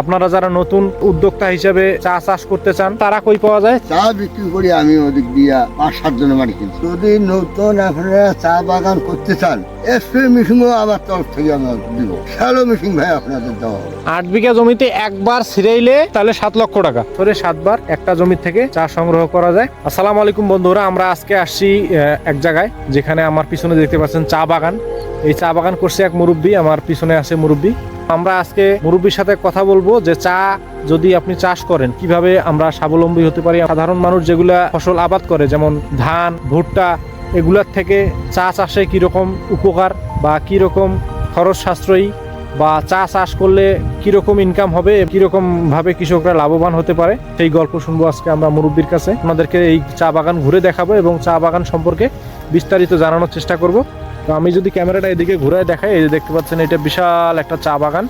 আপনারা যারা নতুন উদ্যোক্তা হিসেবে চা চাষ করতে চান তারা কই পাওয়া যায়? চা বিক্রি করি আমি ওদিক দিয়া পাঁচ সাত জনের বাড়ি কিনছি। যদি নতুন আপনারা চা বাগান করতে চান স্প্রে মেশিনও আমার তরফ থেকে আমি দিব। শ্যালো মেশিন ভাই আপনাদের দেওয়া হবে। আট বিঘা জমিতে একবার ছিড়াইলে তাহলে সাত লক্ষ টাকা। ধরে সাতবার একটা জমি থেকে চা সংগ্রহ করা যায়। আসসালামু আলাইকুম বন্ধুরা আমরা আজকে আসছি এক জায়গায় যেখানে আমার পিছনে দেখতে পাচ্ছেন চা বাগান। এই চা বাগান করছে এক মুরব্বী আমার পিছনে আছে মুরব্বী। আমরা আজকে মুরব্বীর সাথে কথা বলব যে চা যদি আপনি চাষ করেন, কীভাবে আমরা স্বাবলম্বী হতে পারি? সাধারণ মানুষ যেগুলা ফসল আবাদ করে, যেমন ধান, ভুট্টা, এগুলার থেকে চা চাষে কীরকম উপকার বা কীরকম খরচ সাশ্রয়ী বা চা চাষ করলে কীরকম ইনকাম হবে, কীরকম ভাবে কৃষকরা লাভবান হতে পারে? সেই গল্প শুনব আজকে আমরা মুরব্বীর কাছে। আপনাদেরকে এই চা বাগান ঘুরে দেখাবো এবং চা বাগান সম্পর্কে বিস্তারিত জানানোর চেষ্টা করব। তো আমি যদি ক্যামেরাটা এদিকে ঘুরে দেখাই, এই যে দেখতে পাচ্ছেন, এটা বিশাল একটা চা বাগান।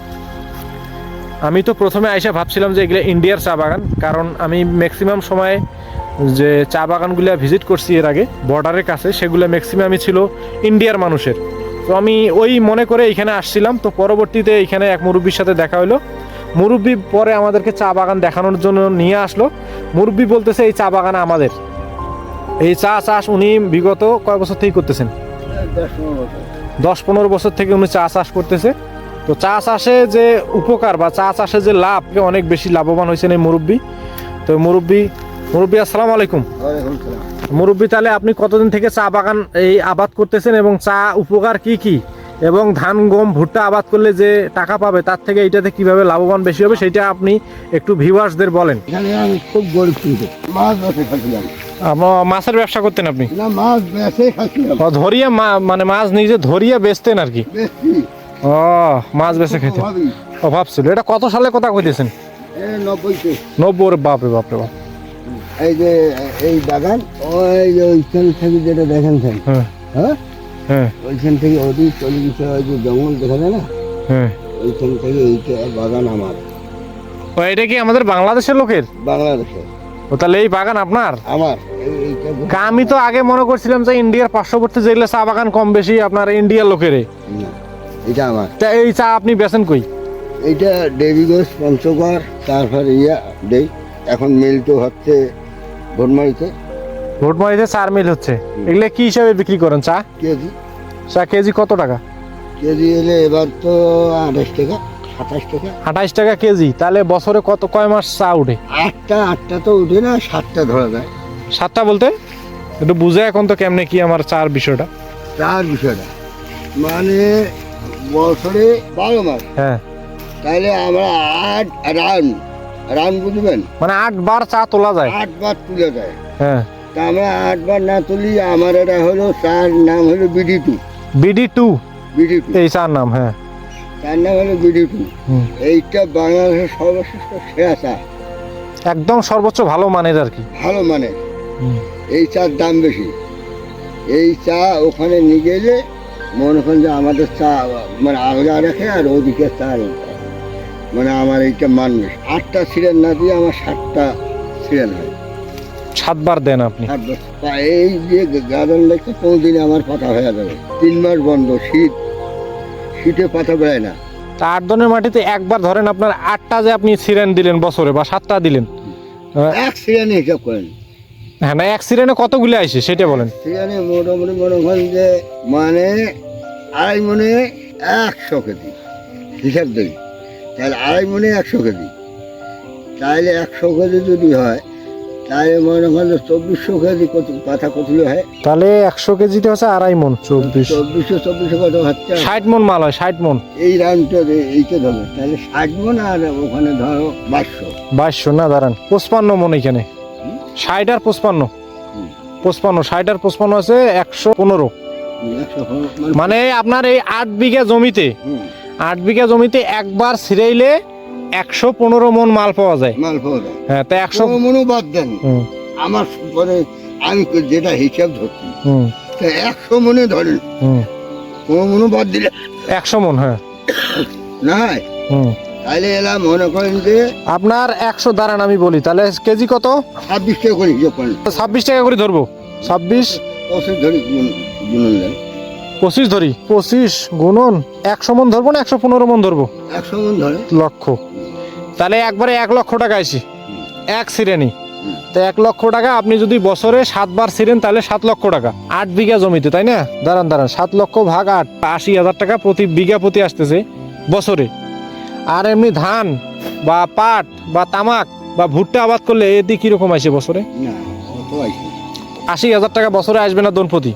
আমি তো প্রথমে আইসা ভাবছিলাম যে এগুলো ইন্ডিয়ার চা বাগান, কারণ আমি ম্যাক্সিমাম সময় যে চা বাগানগুলো ভিজিট করছি এর আগে বর্ডারের কাছে, সেগুলো ম্যাক্সিমামই ছিল ইন্ডিয়ার মানুষের। তো আমি ওই মনে করে এখানে আসছিলাম, তো পরবর্তীতে এখানে এক মুরব্বীর সাথে দেখা হলো মুরব্বী পরে আমাদেরকে চা বাগান দেখানোর জন্য নিয়ে আসলো। মুরব্বী বলতেছে, এই চা বাগান আমাদের। এই চা চাষ উনি বিগত কয় বছর থেকেই করতেছেন। দশ পনেরো বছর থেকে উনি চা চাষ করতেছে। তো চা চাষে যে উপকার বা চা চাষে যে লাভ অনেক বেশি লাভবান হয়েছেন এই মুরব্বী। তো মুরব্বী মুরব্বী আসসালাম আলাইকুম। মুরব্বী তাহলে আপনি কতদিন থেকে চা বাগান এই আবাদ করতেছেন এবং চা উপকার কি কি? এবং ধান গম ভুট্টা আবাদ করলে যে টাকা পাবে তার থেকে এইটাতে কীভাবে লাভবান বেশি হবে সেটা আপনি একটু ভিউয়ার্সদের বলেন। এখানে আমি খুব গরিব কিন্তু মাছ বেঁচে খাচ্ছিলাম আম- মাছের ব্যবসা করতেন আপনি? না মাছ বেঁচে খাচ্ছিলাম ও, ধরিয়ে মা- মানে মাছ নিজে ধরিয়ে বেচতেন আর কি? বেশি ও মাছ বেচে খেতেন ভাবি। অভাব ছিল। এটা কত সালে কথা কইতেছেন? এ নব্বইতে। নব্বই বাপরে বাপরে বাপ। এই যে এই বাগান ওই যে ওইখান থেকে যেটা দেখেন স্যার হ্যাঁ। হ্যাঁ? হ্যাঁ। ওইখান থেকে ওদিক চলে গেছে ওই যে জঙ্গল দেখা যায় না? হ্যাঁ। ওইখান থেকে এইটা বাগান আমার। ও এটা কি আমাদের বাংলাদেশের লোকের? বাংলাদেশের। ও তাহলে এই বাগান আপনার? আমার আমি তো আগে মনে করছিলাম যে ইন্ডিয়ার পার্শ্ববর্তী যেগুলো চা বাগান কম বেশি আপনার ইন্ডিয়ার লোকেরে। এটা আমার। তা এই চা আপনি বেচেন কই? এইটা দেবীগঞ্জ পঞ্চগড় তারপর ইয়া দেই। এখন মিল তো হচ্ছে ভোটমারিতে ভোটমারিতে চার মিল হচ্ছে। এগুলো কি হিসাবে বিক্রি করেন চা? কেজি। চা কেজি কত টাকা? কেজি এলে এবার তো আঠাশ টাকা সাতাশ টাকা। আঠাইশ টাকা কেজি তাহলে বছরে কত কয় মাস চা উঠে? আটটা আটটা তো উঠে না সাতটা ধরা যায়। সাতটা বলতে? একটু বুঝে এখন তো কেমনে কি আমার চার বিষয়টা। তার বিষয়টা। মানে বছরে বারো মাস। হ্যাঁ। তাহলে আমরা আট রান রান বুঝবেন? মানে আট বার চা তোলা যায়। আট বার তুলে যায় হ্যাঁ। তা আমরা আট বার না তুলি আমার এটা হলো তার নাম হলো BD two BD two? BD two এই চার নাম হ্যাঁ। তার নাম হলো বিডি টু এইটা বাংলাদেশের সর্বশ্রেষ্ঠ সেরা চা একদম সর্বোচ্চ ভালো মানের আর কি। ভালো মানের। এই চার দাম বেশি। এই চা ওখানে নিয়ে গেলে মনে করেন যে আমাদের চা মানে আলগা রাখে আর ওদিকে চা মানে আমার এইটা মানুষ আটটা সিরিয়াল না দিয়ে আমার সাতটা সিরিয়াল হয়। সাতবার দেন আপনি। এই যে গাজন লেখতে কোনোদিন আমার পাতা হয়ে যাবে তিন মাস বন্ধ শীত। শীতে পাতা বেড়ায় না। তা আট ধরনের মাটিতে একবার ধরেন আপনার আটটা যে আপনি সিরেন দিলেন বছরে বা সাতটা দিলেন এক সিরিয়ানে হিসাব করেন। হ্যাঁ না এক সিরেনে কতগুলো আইসে সেটা বলেন। সিরিয়ানে মোটামুটি মনে করেন যে মানে আড়াই মনে একশো কেজি। হিসাব দিই। তাহলে আড়াই মনে একশো কেজি। তাহলে একশো কেজি যদি হয় তাহলে মনে যে চব্বিশশো কেজি কত পাতা কতগুলো হয়? তাহলে একশো কেজিতে হচ্ছে আড়াই মন চব্বিশ। চব্বিশশো চব্বিশশো কত হচ্ছে ষাট মন মাল হয় ষাট মন এই রানটা এইটা ধরবে তাহলে ষাট মন আর ওখানে ধরো বাইশশো। বাইশশো না দাঁড়ান পঁচপান্ন মন এখানে। ষাট আর পঁচপান্ন। পঁচপান্ন ষাট আর পঁচপান্ন আছে একশো পনেরো। মানে মানে আপনার এই আট বিঘা জমিতে আট বিঘা জমিতে একবার ছিড়াইলে একশো পনেরো মন মাল পাওয়া যায়। মাল পাওয়া যায়। হ্যাঁ তা একশো মনও বাদ দেন। আমার পরে আমি যেটা হিসাব ধরছি তা একশো মনে ধরেন। হুম। কোনো মনে বাদ দিলে একশো মন হ্যাঁ। নাই হুম। তাহলে এলাম মনে করেন যে আপনার একশো দাঁড়ান আমি বলি। তাহলে কেজি কত? ছাব্বিশ টাকা করে হিসাব করেন। ছাব্বিশ টাকা করে ধরবো। ছাব্বিশ পঁচিশ ধরে গুণ- গুণন দেন পঁচিশ ধরি? পঁচিশ গুণন। একশো মন ধরবো না একশো পনেরো মন ধরবো? একশো মন ধরে লক্ষ। তাহলে একবারে এক লক্ষ টাকা আসি এক সিরেনি। তো এক লক্ষ টাকা আপনি যদি বছরে সাতবার ছিলেন তাহলে সাত লক্ষ টাকা। আট বিঘা জমিতে তাই না? দাঁড়ান দাঁড়ান সাত লক্ষ ভাগ আট আশি হাজার টাকা প্রতি বিঘা প্রতি আসতেছে বছরে। আর এমনি ধান বা পাট বা তামাক বা ভুট্টা আবাদ করলে এদি কীরকম আসে বছরে? আশি হাজার টাকা বছরে আসবে না দন প্রতি?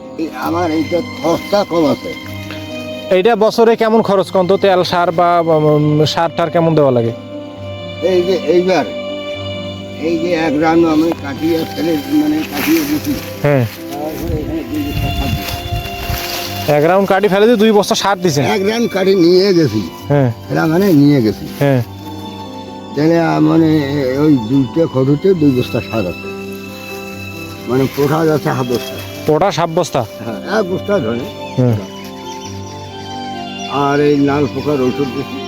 আমার এইটা খরচা কম আছে। এইটা বছরে কেমন খরচ কম তো তেল সার বা সার টার কেমন দেওয়া লাগে? এই যে এইবার এই যে এক রান আমি কাটিয়ে ফেলে মানে কাটিয়ে দিছি। হ্যাঁ। দিছি। এক রাউন্ড কাটি ফেলে দিয়ে দুই বস্তা সার দিছেন? এক রান কাটি নিয়ে গেছি। হ্যাঁ। মানে নিয়ে গেছি। হ্যাঁ। তাহলে মানে ওই দুইটা খরচে দুই বস্তা সার আছে। মানে পোঠা যাচ্ছে হাফ বস্তা। ওটা সাত বস্তা? হ্যাঁ এক বস্তা ধরে। হ্যাঁ। আর এই লাল পোকার ওষুধ দিছি। না-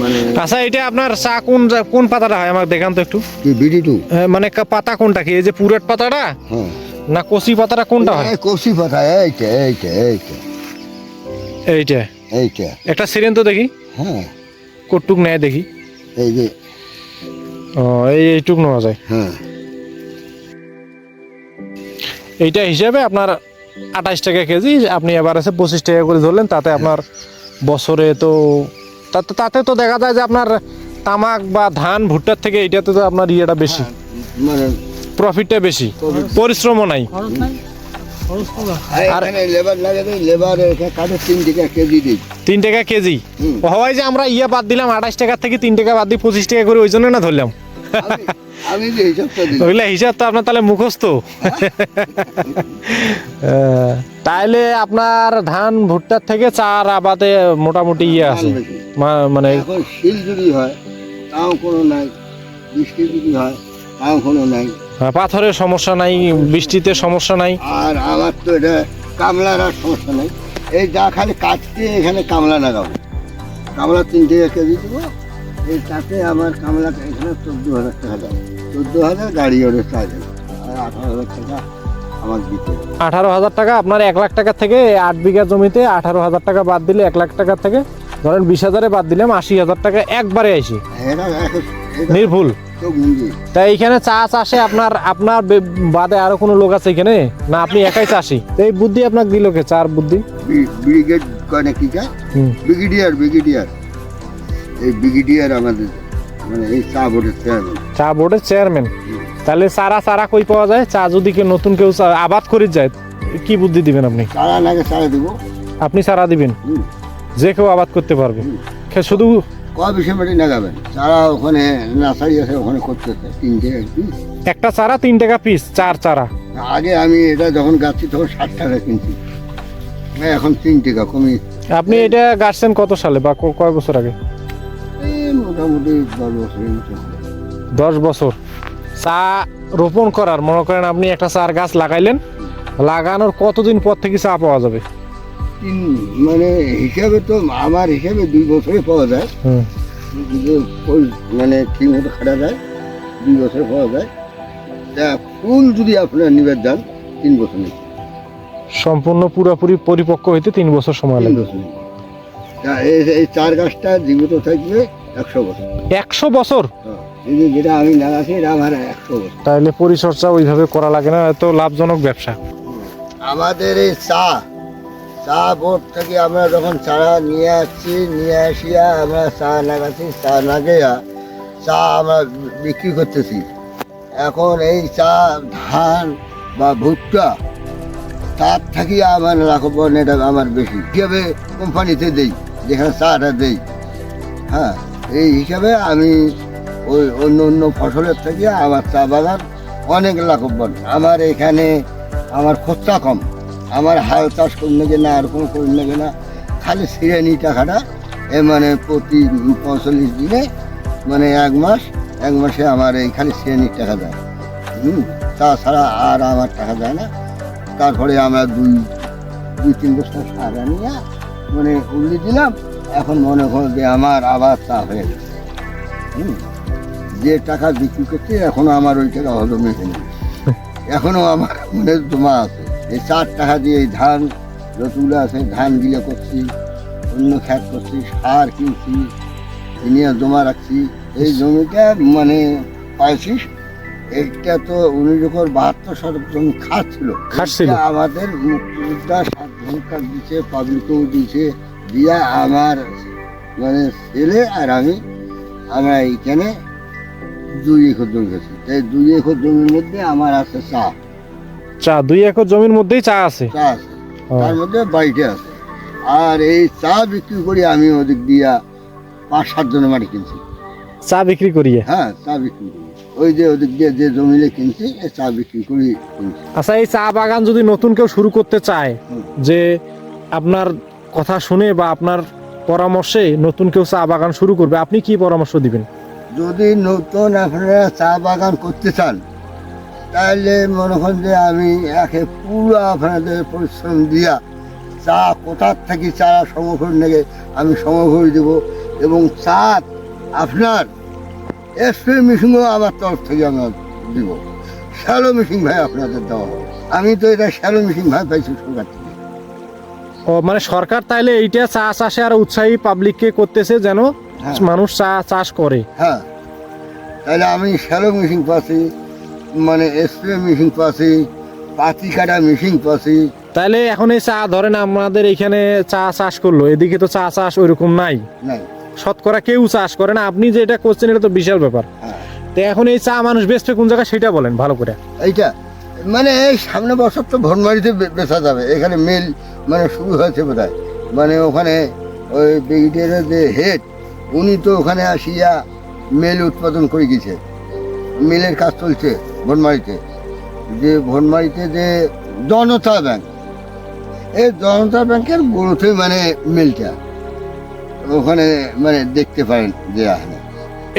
মানে আচ্ছা এটা আপনার চা কোন কোন পাতাটা হয়? আমাকে দেখান তো একটু। কি বিডি টু? হ্যাঁ, মানে পাতা কোনটা কি? এই যে পুরেট পাতাটা? হ্যাঁ। না কচি পাতাটা কোনটা হয়? এই কষি পাতা এইটা এইটা এইটা। এইটা। এইটা। একটা সিরেন তো দেখি। হ্যাঁ। কটুক নেয় দেখি। এই যে। ও এই এইটুক নেওয়া যায়। হ্যাঁ। এইটা হিসাবে আপনার আঠাশ টাকা কেজি আপনি এবার আছে পঁচিশ টাকা করে ধরলেন তাতে আপনার বছরে তো তাতে তাতে তো দেখা যায় যে আপনার তামাক বা ধান ভুট্টার থেকে এইটাতে তো আপনার ইয়েটা বেশি। মানে প্রফিটটা বেশি। পরিশ্রমও নাই। আর লেবার লাগে লেবার কাঠে তিন টাকা কেজি দিই। তিন টাকা কেজি? হুম। যে আমরা ইয়ে বাদ দিলাম আঠাশ টাকা থেকে তিন টাকা বাদ দিয়ে পঁচিশ টাকা করে ওই জন্য না ধরলাম। আমি- যে হিসাবটা দিই ওইগুলা হিসাব তো আপনার তাহলে মুখস্থ। তাইলে আপনার ধান ভুট্টার থেকে চার আবাদে মোটামুটি ইয়ে আছে। মানে এখন শিল যদি হয় তাও কোনো নাই বৃষ্টি যদি হয় তাও কোনো নাই। আহ, পাথরের সমস্যা নাই বৃষ্টিতে সমস্যা নাই। আর আমার তো এটা কামলার আর সমস্যা নেই। এই যা খালি কাটতে এখানে কামলা লাগাবো। কামলা তিন টাকা কেজি দেবো। এই তাতে আমার কামলাটা এখানে চোদ্দ হাজার টাকা দাম। চোদ্দ হাজার গাড়ি ওরে চার আর আঠারো হাজার টাকা আমার দিতে আঠারো হাজার টাকা আপনার এক লাখ টাকা থেকে আট বিঘা জমিতে আঠারো হাজার টাকা বাদ দিলে এক লাখ টাকা থেকে ধরেন বিশ হাজারে বাদ দিলাম আশি হাজার টাকা একবারে আইসি। নির্ভুল। তাই এখানে চা চাষে আপনার আপনার বাদে আরও কোনো লোক আছে এখানে? না আপনি একাই চাষি? তো এই বুদ্ধি আপনাকে দিল কে চার বুদ্ধি? ব্রিগেড কয় না কি যায় হুম। Brigadier brigadier. এই ব্রিগেডিয়ার আমাদের চা বোর্ডের চেয়ারম্যান তাহলে চারা চারা কই পাওয়া যায়? চা যদি কেউ নতুন কেউ আবাদ করে যায় কি বুদ্ধি দিবেন আপনি? আপনি চারা দিবেন? যে কেউ আবাদ করতে পারবে। শুধু ওখানে নার্সারি আছে ওখানে করতেছে তিনটে পিস একটা চারা তিন টাকা পিস চার চারা। আগে আমি এটা যখন গাচ্ছি তখন ষাট টাকা কিনছি। এখন তিন টাকা কমি আপনি এটা গাছছেন কত সালে বা কয় বছর আগে? মোটামুটি দশ বছরের দশ বছর। চা রোপণ করার মনে করেন আপনি একটা চার গাছ লাগাইলেন লাগানোর কতদিন পর থেকে চা পাওয়া যাবে? তিন মানে হিসাবে তো আমার হিসাবে দুই বছরে পাওয়া যায়। মানে ঠিক মতো খাটা যায় দুই বছরে পাওয়া যায়। তা ফুল যদি আপনার নিবে যান তিন বছর সম্পূর্ণ পুরোপুরি পরিপক্ক হইতে তিন বছর সময় লাগবে। তা এই- এই চার গাছটা জীবিত থাকবে একশো বছর। একশো বছর? হ্যাঁ, এই যে যেটা আমি লাগাচ্ছি এটা আমার একশো বছর। তাহলে পরিচর্যা ওইভাবে করা লাগে না এত লাভজনক ব্যবসা। আমাদের এই চা চা বোর্ড থেকে আমরা যখন চারা নিয়ে আসছি নিয়ে আসিয়া আমরা চা লাগাচ্ছি চা লাগাইয়া চা আমরা বিক্রি করতেছি। এখন এই চা ধান বা ভুট্টা তার থেকে আমার লাভবান এটা আমার বেশি। হিসাবে কোম্পানিতে দেই যেখানে চাটা দেই হ্যাঁ। এই হিসাবে আমি ওই অন্য অন্য ফসলের থেকে আমার চা বাগান অনেক লাভবান। আমার এখানে আমার খরচা কম। আমার হাল চাষ করি না না, আর কোনো করি না না। খালি সিরানি টাকাটা এ মানে প্রতি পঁয়তাল্লিশ দিনে মানে এক মাস, এক মাসে আমার এই খালি টাকা দেয়। হুম, তাছাড়া আর আমার টাকা দেয় না। তারপরে আমরা দুই দুই, তিন বছর সার আনিয়া মানে উগলি দিলাম। এখন মনে করো যে আমার আবার চা হয়ে গেছে। হুম? যে টাকা বিক্রি করছে এখনও আমার ওই টাকা হলো মেখে নেই এখনও আমার মনে জমা আছে। এই চার টাকা দিয়ে এই ধান যতগুলো আছে ধান গিলে করছি অন্য খ্যাত করছি সার কিনছি কিনে জমা রাখছি। এই জমিটা মানে পাইছি এইটা তো উনিশশো বাহাত্তর শতক জমি খাস ছিল খাস ছিল। এইটা আমাদের মুক্তিযোদ্ধা কার্ড দিচ্ছে পাবলিকও দিচ্ছে দিয়া আমার মানে ছেলে আর আমি আমরা এইখানে দুই একর জমি গেছি এই দুই একর জমির মধ্যে আমার আছে চা। চা দুই একর জমির মধ্যেই চা আছে? চা আছে। তার মধ্যে বাড়িতে আছে। আর এই চা বিক্রি করি আমি ওদিক দিয়া পাঁচ সাত জনের মাটি কিনছি। চা বিক্রি করিয়ে? হ্যাঁ চা বিক্রি করি। ওই যে ওদিক দিয়ে যে জমিলে কিনছি এই চা বিক্রি করি আচ্ছা এই চা বাগান যদি নতুন কেউ শুরু করতে চায় যে আপনার কথা শুনে বা আপনার পরামর্শে নতুন কেউ চা বাগান শুরু করবে, আপনি কি পরামর্শ দিবেন? যদি নতুন আপনারা চা বাগান করতে চান, তাহলে মনে করেন যে আমি একে পুরো আপনাদের পরিশ্রম দিয়া চা কোথার থেকে চা সংগ্রহ নেগে আমি সংগ্রহ দেব এবং চা আপনার স্প্রে মেশিনও আমার তরফ থেকে আমি দিব। শ্যালো মেশিন ভাই আপনাদের দেওয়া আমি তো এটা শ্যালো মেশিন ভাই পাইছি সরকার থেকে ও মানে সরকার তাইলে এইটা চা চাষে আর উৎসাহী পাবলিককে করতেছে যেন হ্যাঁ। মানুষ চা চাষ করে। হ্যাঁ। তাহলে আমি শ্যালো মেশিন পাচ্ছি মানে স্প্রে মেশিন পাচ্ছি পাতি কাটা মেশিন পাচ্ছি। তাইলে এখন এই চা ধরেন আমাদের এখানে চা চাষ করল এদিকে তো চা চাষ ওইরকম নাই। নাই। শতকরা কেউ চাষ করে না আপনি যেটা করছেন এটা তো বিশাল ব্যাপার। হ্যাঁ। তো এখন এই চা মানুষ বেচবে কোন জায়গায় সেটা বলেন ভালো করে। এইটা? মানে এই সামনে বছর তো ভনমারিতে বেচা যাবে। এখানে মিল মানে শুরু হয়েছে বোধ মানে ওখানে ওই ব্রিগেডিয়ারের যে হেড, উনি তো ওখানে আসিয়া মেল উৎপাদন করে গেছে। মিলের কাজ চলছে ভনমারিতে যে ভনমারিতে যে জনতা ব্যাংক, এই জনতা ব্যাংকের গুরুতে মানে মিলটা। ওখানে মানে দেখতে পারেন যে এখানে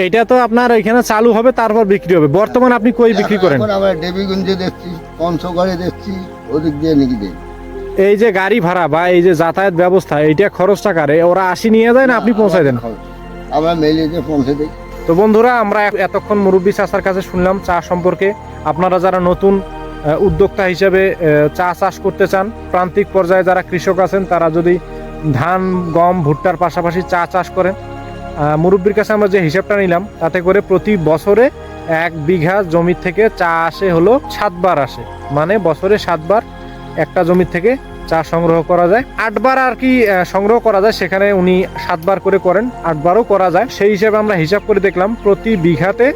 এটা তো আপনার এখানে চালু হবে তারপর বিক্রি হবে। বর্তমানে আপনি কই বিক্রি করেন? আমরা দেবীগঞ্জে দেখছি পঞ্চগড়ে দেখছি ওদিক দিয়ে নাকি এই যে গাড়ি ভাড়া বা এই যে যাতায়াত ব্যবস্থা এইটা খরচটা কারে? ওরা আসি নিয়ে যায় না আপনি পৌঁছায় দেন? আমরা মেলে যে পৌঁছে দিই। তো বন্ধুরা আমরা এতক্ষণ মুরব্বী চাষার কাছে শুনলাম চা সম্পর্কে। আপনারা যারা নতুন উদ্যোক্তা হিসেবে চা চাষ করতে চান প্রান্তিক পর্যায়ে যারা কৃষক আছেন তারা যদি ধান গম ভুট্টার পাশাপাশি চা চাষ করেন মুরব্বির কাছে আমরা যে হিসাবটা নিলাম, তাতে করে প্রতি বছরে এক বিঘা জমি থেকে চা আসে হলো সাতবার আসে। মানে বছরে সাতবার একটা জমির থেকে চা সংগ্রহ করা যায়। আটবার আর কি সংগ্রহ করা যায়, সেখানে উনি সাতবার করে করেন, আটবারও করা যায়। সেই হিসাবে আমরা হিসাব করে দেখলাম, প্রতি বিঘাতে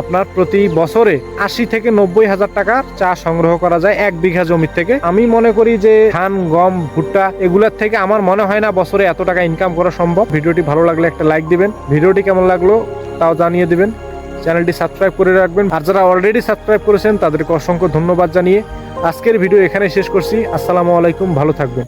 আপনার প্রতি বছরে আশি থেকে নব্বই হাজার টাকার চা সংগ্রহ করা যায় এক বিঘা জমির থেকে। আমি মনে করি যে ধান, গম, ভুট্টা এগুলোর থেকে আমার মনে হয় না বছরে এত টাকা ইনকাম করা সম্ভব। ভিডিওটি ভালো লাগলে একটা লাইক দিবেন। ভিডিওটি কেমন লাগল তাও জানিয়ে দিবেন। চ্যানেলটি সাবস্ক্রাইব করে রাখবেন। আর যারা অলরেডি সাবস্ক্রাইব করেছেন, তাদেরকে অসংখ্য ধন্যবাদ জানিয়ে আজকের ভিডিও এখানে শেষ করছি। আসসালামু আলাইকুম, ভালো থাকবেন।